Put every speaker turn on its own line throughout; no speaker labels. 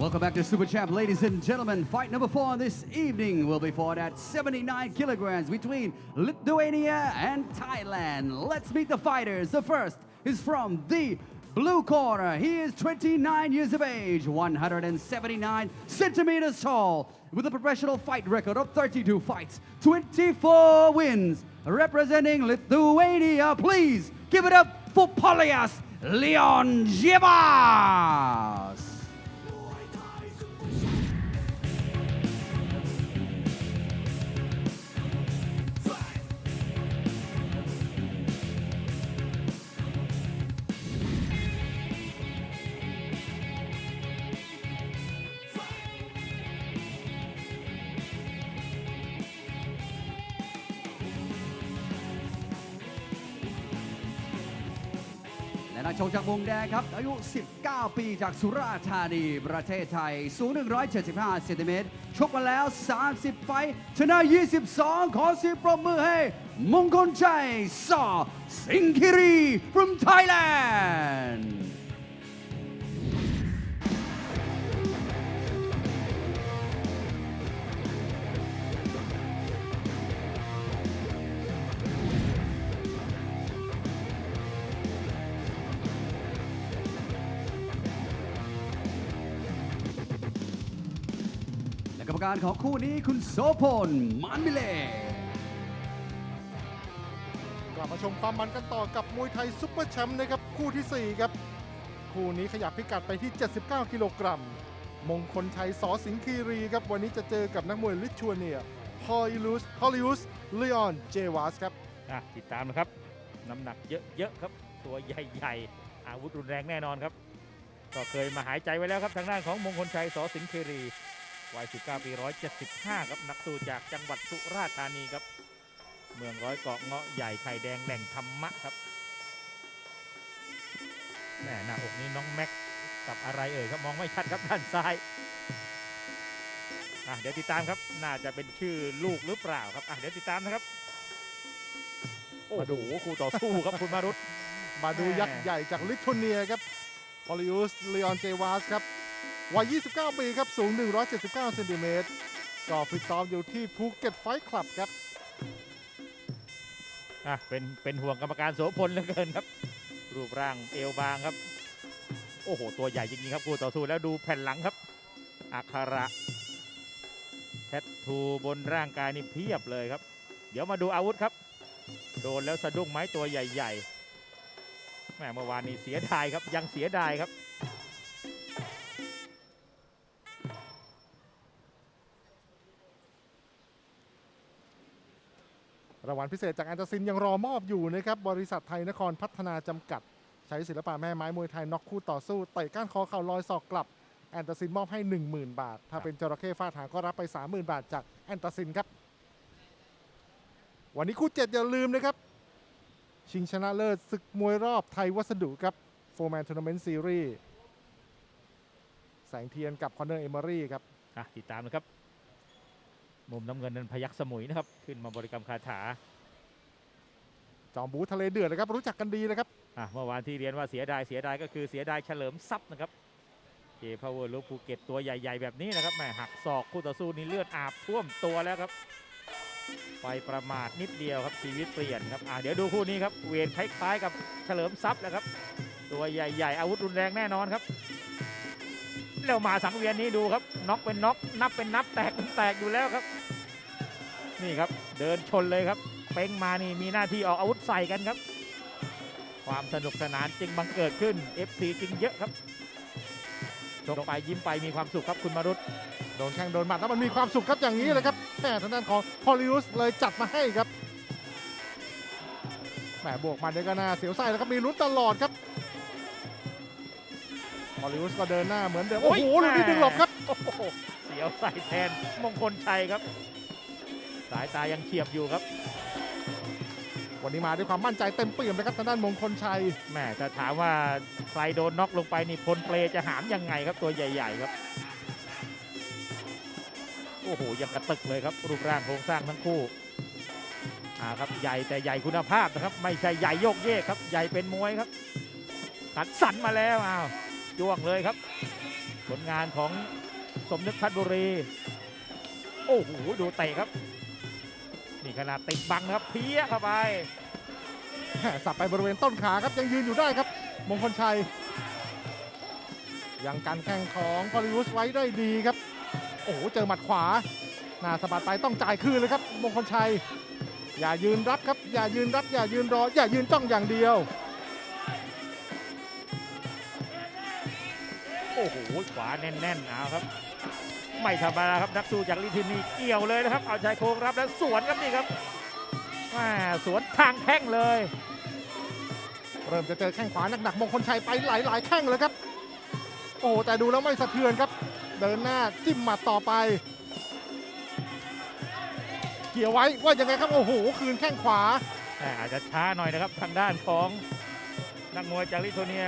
Welcome back to Super Champ, ladies and gentlemen. Fight number four this evening will be fought at 79 kilograms between Lithuania and Thailand. Let's meet the fighters. The first is from the blue corner. He is 29 years of age, 179 centimeters tall, with a professional fight record of 32 fights, 24 wins. Representing Lithuania, please give it up for Polias Leon Jivas. นักชกจากมุมแดงครับ อายุ 19 ปีจากสุราษฎร์ธานี ประเทศไทย สูง 175เซนติเมตร ชกมาแล้ว 30 ไฟ ชนะ 22 ขอเสียงปรบมือให้ มงคลชัยสอสิงคิรี from Thailand กรรมการของคู่นี้คุณโสพลมันมิเล
กลับมาชมความมันกันต่อกับมวยไทยซุปเปอร์แชมป์นะครับคู่ที่ 4 ครับ คู่นี้ขยับพิกัดไปที่ 79 กิโลกรัม มงคลชัยสอสิงคีรีครับ วันนี้จะเจอกับนักมวยลิทัวเนียฮอลลิวุสฮอลลิวุสเลออนเจวัสครับ
อะติดตามนะครับ น้ำหนักเยอะๆครับ ตัวใหญ่ๆ อาวุธรุนแรงแน่นอนครับ ก็เคยมาหายใจไว้แล้วครับทางด้านของมงคลชัยสอสิงห์เครี วัย 19 ปี 175 ครับนักสู้จากจังหวัดสุราษฎร์ธานีครับ เมืองร้อยเกาะเงาะใหญ่ไข่แดงแหล่งธรรมะครับแม่หน้าอกนี้น้องแม็กกับอะไรเอ่ยครับมองไม่ชัดครับด้านซ้ายอะเดี๋ยวติดตามครับน่าจะเป็นชื่อลูกหรือเปล่าครับอะเดี๋ยวติดตามนะครับโอ้โหคู่ต่อสู้ครับคุณมารุต
มาดู
แม่
ยักษ์ใหญ่จากลิทัวเนียครับฮอลลิวุสเลออนเจวัสครับ วัย 29 ปีครับ สูง 179 เซนติเมตร ก็ฟิตซ้อมอยู่ที่ภูเก็ตไฟท์คลับครับ
อะเป็นเป็นห่วงกรรมการโสพลเหลือเกินครับ รูปร่างเอวบางครับ โอ้โห ตัวใหญ่จริงๆครับคู่ต่อสู้แล้วดูแผ่นหลังครับ อักขระแทททูบนร่างกายนี่เพียบเลยครับ เดี๋ยวมาดูอาวุธครับ โดนแล้วสะดุ้งไหม้ตัวใหญ่ๆแม่เมื่อวานนี้เสียดายครับยังเสียดายครับ
รางวัลพิเศษจากแอนตซินยังรอมอบอยู่นะครับบริษัทไทยนครพัฒนาจำกัด ใช้ศิลปะแม่ไม้มวยไทยน็อกคู่ต่อสู้เตะก้านคอเข่าลอยศอกกลับแอนตาซินมอบให้ 10,000 บาท ถ้าเป็นจระเข้ฟาดหางก็รับไป 30,000 บาทจากแอนตาซินครับ วันนี้คู่7อย่าลืมนะครับ ชิงชนะเลิศศึกมวยรอบไทยวัสดุครับโฟร์แมนทัวร์นาเมนต์ซีรีส์แสงเทียนกับคอนเนอร์เอเมอรี่ครับ
ติดตามนะครับ มุมน้ำเงินนั้นพยักสมุยนะครับ ขึ้นมาบริกรรมคาถา
จอมบูทะเลเดือดนะครับ รู้จักกันดีนะครับ
อะเมื่อวานที่เรียนว่าเสียดายเสียดายก็คือเสียดายเฉลิมทรัพย์นะครับเจพาวเวอร์ลูกภูเก็ตตัวใหญ่ ๆ แบบนี้นะครับแหม่หักศอกคู่ต่อสู้นี่เลือดอาบท่วมตัวแล้วครับ ไปประมาทนิดเดียวครับชีวิตเปลี่ยนครับอะเดี๋ยวดูคู่นี้ครับเวรคล้ายๆกับเฉลิมทรัพย์แล้วครับ ตัวใหญ่ๆ อาวุธรุนแรงแน่นอนครับแล้วมาสังเวียนนี้ดูครับน็อกเป็นน็อกนับเป็นนับแตกเป็นแตกอยู่แล้วครับ นี่ครับเดินชนเลยครับ เป้งมานี่มีหน้าที่ออกอาวุธใส่กันครับ ความสนุกสนานจึงบังเกิดขึ้น FC จริงเยอะครับชกไปยิ้มไปมีความสุขครับคุณมารุต
โดนแข้งโดนหมัดแล้วมันมีความสุขครับอย่างนี้เลยครับแหมทางด้านของฮอลลีวูดเลยจัดมาให้ครับแหมบวกมันเดี๋ยวก็น่าเสียวไส้แล้วครับมีลุ้นตลอดครับฮอลลีวูดก็เดินหน้าเหมือนเดิมโอ้โหลูกนี้ดึงหลบครับ
โอ้โหเสียวใส่แทนมงคลชัยครับ สายตายังเฉียบอยู่ครับ
วันนี้มาด้วยความมั่นใจเต็มเปี่ยมนะครับทางด้านมงคลชัย
แหม่ถ้าถามว่าใครโดนน็อกลงไปนี่พลเปลจะหามยังไงครับตัวใหญ่ ๆ ครับโอ้โหยังกระตึกเลยครับรูปร่างโครงสร้างทั้งคู่อ่าครับใหญ่แต่ใหญ่คุณภาพนะครับ ไม่ใช่ใหญ่โยกเยกครับ ใหญ่เป็นมวยครับขัดสันมาแล้วอ้าวจ้วงเลยครับ ผลงานของสมนึกพัฒนบุรี โอ้โหดูเตะครับ นี่ขนาดติดบังนะครับเพี้ยเข้าไป
แหม่สับไปบริเวณต้นขาครับยังยืนอยู่ได้ครับ มงคลชัย ยังกันแข้งของพอลิวุสไว้ได้ดีครับ โอ้โหเจอหมัดขวาหน้าสะบัดไปต้องจ่ายคืนเลยครับ มงคลชัย อย่ายืนรับครับ อย่ายืนรับ อย่ายืนรอ อย่ายืนจ้องอย่างเดียว
โอ้โหขวาแน่นๆเอาครับ ไม่ธรรมดาครับนักสู้จากลิทินีเกี่ยวเลยนะครับ เอาชายโครงรับแล้วสวนครับนี่ครับแม่สวนทางแข้งเลย
เริ่มจะเจอแข้งขวาหนักๆมงคลชัยไปหลายๆแข้งเลยครับ โอ้โหแต่ดูแล้วไม่สะเทือนครับ เดินหน้าจิ้มหมัดต่อไป เกี่ยวไว้ว่ายังไงครับโอ้โหคืนแข้งขวา
แต่อาจจะช้าหน่อยนะครับทางด้านของนักมวยจากลิทัวเนีย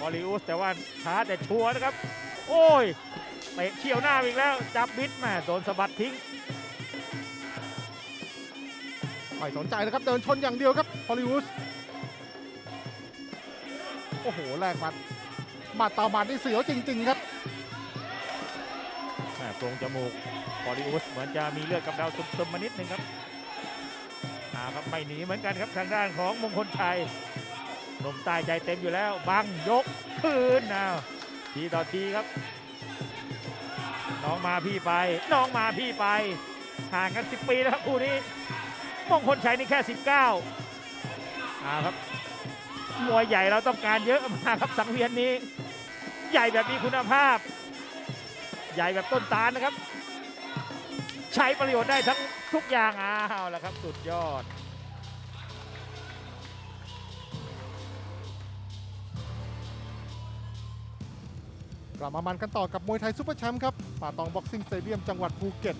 ออลิอุสแต่ว่าช้าแต่ชัวร์นะครับ โอ้ย เตะเขี่ยวหน้าอีกแล้ว จับบิดมาโดนสะบัดทิ้ง
ไม่สนใจเลยครับ เดินชนอย่างเดียวครับฮอลลีวูดโอ้โหแลกหมัดหมัดต่อหมัดนี่เสียวจริง ๆ ครับ
แม่โพรงจมูกออลิอุสเหมือนจะมีเลือดกำเดาซึมๆมานิดนึงครับอ่าครับไม่หนีเหมือนกันครับทางด้านของมงคลชัยหนุ่มใต้ใจเต็มอยู่แล้ว บังยกคืนนะทีต่อทีครับ น้องมาพี่ไป น้องมาพี่ไป ห่างกัน 10 ปีแล้วครับคู่นี้ มงคลชัยนี่แค่ 19อ่าครับมวยใหญ่เราต้องการเยอะมากครับสังเวียนนี้ ใหญ่แบบมีคุณภาพ ใหญ่แบบต้นตาลนะครับ ใช้ประโยชน์ได้ทั้งทุกอย่างอ้าวแล้วครับ สุดยอด
กลับมามันกันต่อกับมวยไทยซุปเปอร์แชมป์ครับป่าตองบ็อกซิ่งสเตเดียมจังหวัดภูเก็ต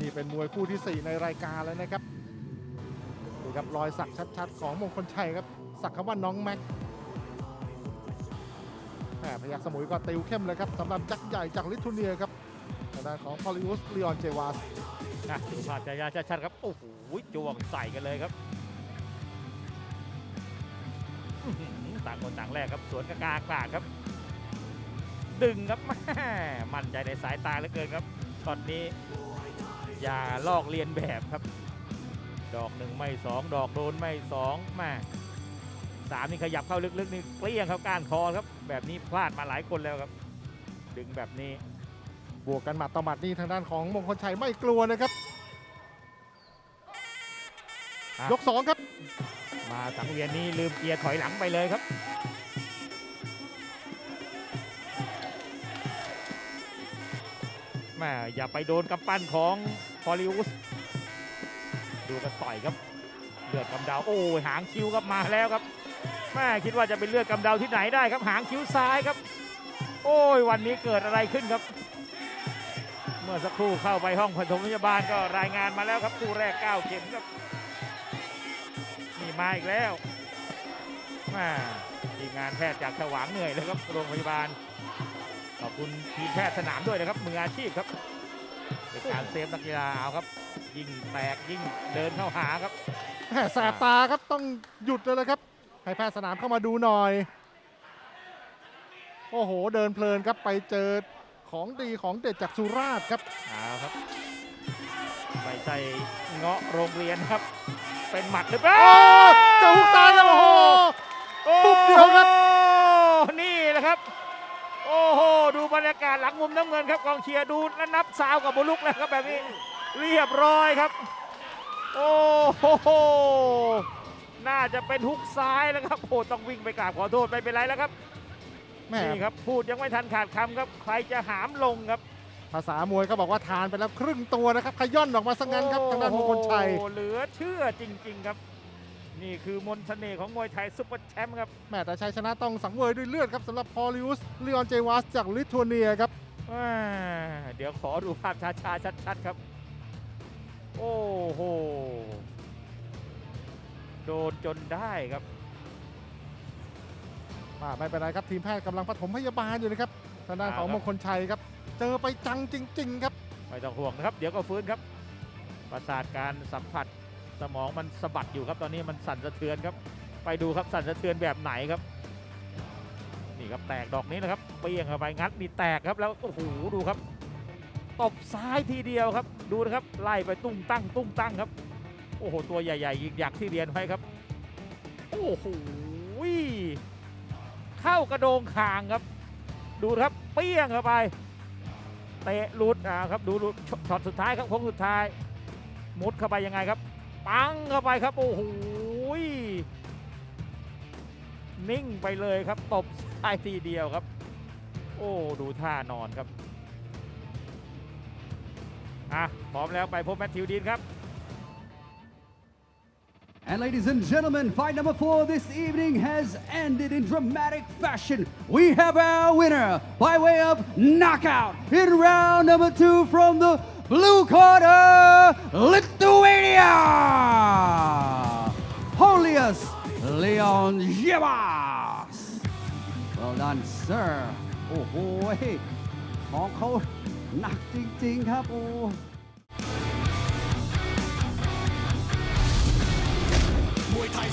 นี่เป็นมวยคู่ที่ 4 ในรายการแล้วนะครับดูครับรอยสักชัดๆ ของมงคลชัยครับ สักคำว่าน้องแม็กแหมพยักสมุยก็ติวเข้มเลยครับสำหรับจักใหญ่จากลิทัวเนียครับทางด้านของพอลิอุสลีออนเจวาส
นะดูภาพช้าชัดๆครับ โอ้โหจ้วงใส่กันเลยครับต่างคนต่างแรกครับสวนกบกากลางครับ ดึงครับแม่มั่นใจในสายตาเหลือเกินครับช็อตนี้อย่าลอกเลียนแบบครับ ดอกหนึ่งไม่สองดอกโดนไม่สองแม่สามนี่ขยับเข้าลึกๆนี่เกลี้ยงเข้าก้านคอครับ แบบนี้พลาดมาหลายคนแล้วครับ ดึงแบบนี้
บวกกันหมัดต่อหมัดนี่ทางด้านของมงคลชัยไม่กลัวนะครับ
อะ
ยกสองครับ
มาสังเวียนนี้ลืมเกียร์ถอยหลังไปเลยครับ แม่อย่าไปโดนกำปั้นของพอลิอุสดูกันต่อยครับเลือดกำเดาโอ้ยหางคิ้วครับมาแล้วครับแม่คิดว่าจะเป็นเลือดกำเดาที่ไหนได้ครับ หางคิ้วซ้ายครับ โอ้ยวันนี้เกิดอะไรขึ้นครับ เมื่อสักครู่เข้าไปห้องปฐมพยาบาลก็รายงานมาแล้วครับคู่แรก9เข็มครับนี่มาอีกแล้วมาทีมงานแพทย์จากฉวางเหนื่อยเลยครับโรงพยาบาล ขอบคุณทีมแพทย์สนามด้วยนะครับมืออาชีพครับเป็นการเซฟนักกีฬาเอาครับ ยิ่งแตกยิ่งเดินเข้าหาครับ
แหม่แสบตาครับต้องหยุดเลยเลยครับ ให้แพทย์สนามเข้ามาดูหน่อย โอ้โหเดินเพลินครับไปเจอของดีของเด็ดจากสุราษฎร์ครับ
เอาครับไม่ใช่เงาะโรงเรียนครับ เป็นหมัดหรือเปล่า
โอ้เจ้าฮุกซ้ายครับโอ้โหปุ๊บเดียวครับ
โอ้นี่แหละครับ โอ้โหดูบรรยากาศหลังมุมน้ำเงินครับกองเชียร์ดูและนับสาวกับบุลุกแล้วครับแบบนี้เรียบร้อยครับ โอ้โหน่าจะเป็นฮุกซ้ายแล้วครับโอ้ต้องวิ่งไปกราบขอโทษไม่เป็นไรแล้วครับ
แหม่
นี่ครับพูดยังไม่ทันขาดคำครับใครจะหามลงครับ
ภาษามวยเขาบอกว่าทานไปแล้วครึ่งตัวนะครับขย่อนออกมาสังงั้นครับทางด้านมงคลชัย
โอ้โหเหลือเชื่อจริง ๆ ครับ นี่คือมนต์เสน่ห์ของมวยไทยซุปเปอร์แชมป์ครับ
แหม่แต่ชัยชนะต้องสังเวยด้วยเลือดครับสำหรับพอลิอุสลีออนเจวัสจากลิทัวเนียครับ
อ่าเดี๋ยวขอดูภาพช้าๆชัดๆครับ โอ้โหโดนจนได้ครับ
อ่าไม่เป็นไรครับทีมแพทย์กำลังปฐมพยาบาลอยู่นะครับทางด้านของ
เอาครับ
มงคลชัยครับ เจอไปจังจริง ๆ ครับ
ไม่ต้องห่วงนะครับ เดี๋ยวก็ฟื้นครับ ประสาทการสัมผัส สมองมันสะบัดอยู่ครับตอนนี้มันสั่นสะเทือนครับ ไปดูครับสั่นสะเทือนแบบไหนครับ นี่ครับแตกดอกนี้นะครับเปรี้ยงเข้าไปงัดมีแตกครับแล้วโอ้โหดูครับตบซ้ายทีเดียวครับ ดูนะครับไล่ไปตุ้งตั้ง ตุ้งตั้งครับ โอ้โหตัวใหญ่ๆยิกยักที่เรียนไว้ครับ โอ้โหเข้ากระโดงคางครับ ดูนะครับเปี้ยงเข้าไปเตะลุดอ่าครับดูดูชช็อตสุดท้ายครับโค้งสุดท้ายมุดเข้าไปยังไงครับ ปังเข้าไปครับ โอ้โหนิ่งไปเลยครับ ตบซ้ายทีเดียวครับ โอ้ ดูท่านอนครับ อะ พร้อมแล้วไปพบแมทธิวดีนครับ
And ladies and gentlemen, fight number four this evening has ended in dramatic fashion. We have our winner by way of knockout in round number two from the blue corner, Lithuania! Holius Leon Yevas! Well done, sir. Oh, โอ้โหของเขาหนักจริง ๆ ครับ โอ้มวยไทย